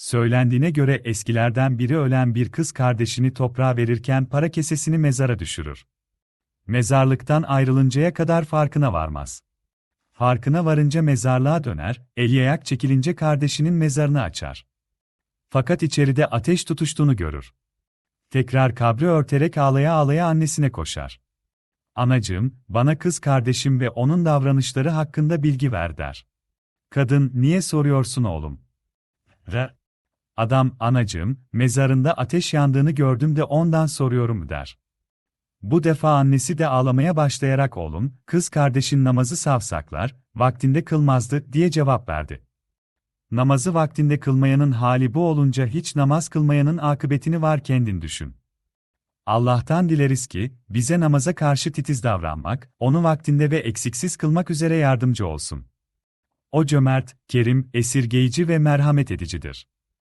Söylendiğine göre eskilerden biri ölen bir kız kardeşini toprağa verirken para kesesini mezara düşürür. Mezarlıktan ayrılıncaya kadar farkına varmaz. Farkına varınca mezarlığa döner, eli ayak çekilince kardeşinin mezarını açar. Fakat içeride ateş tutuştuğunu görür. Tekrar kabri örterek ağlaya ağlaya annesine koşar. Anacığım, bana kız kardeşim ve onun davranışları hakkında bilgi ver der. Kadın, niye soruyorsun oğlum? Re. Adam, anacığım, mezarında ateş yandığını gördüm de ondan soruyorum der. Bu defa annesi de ağlamaya başlayarak oğlum, kız kardeşin namazı savsaklar, vaktinde kılmazdı diye cevap verdi. Namazı vaktinde kılmayanın hali bu olunca hiç namaz kılmayanın akıbetini var kendin düşün. Allah'tan dileriz ki, bize namaza karşı titiz davranmak, onu vaktinde ve eksiksiz kılmak üzere yardımcı olsun. O cömert, kerim, esirgeyici ve merhamet edicidir.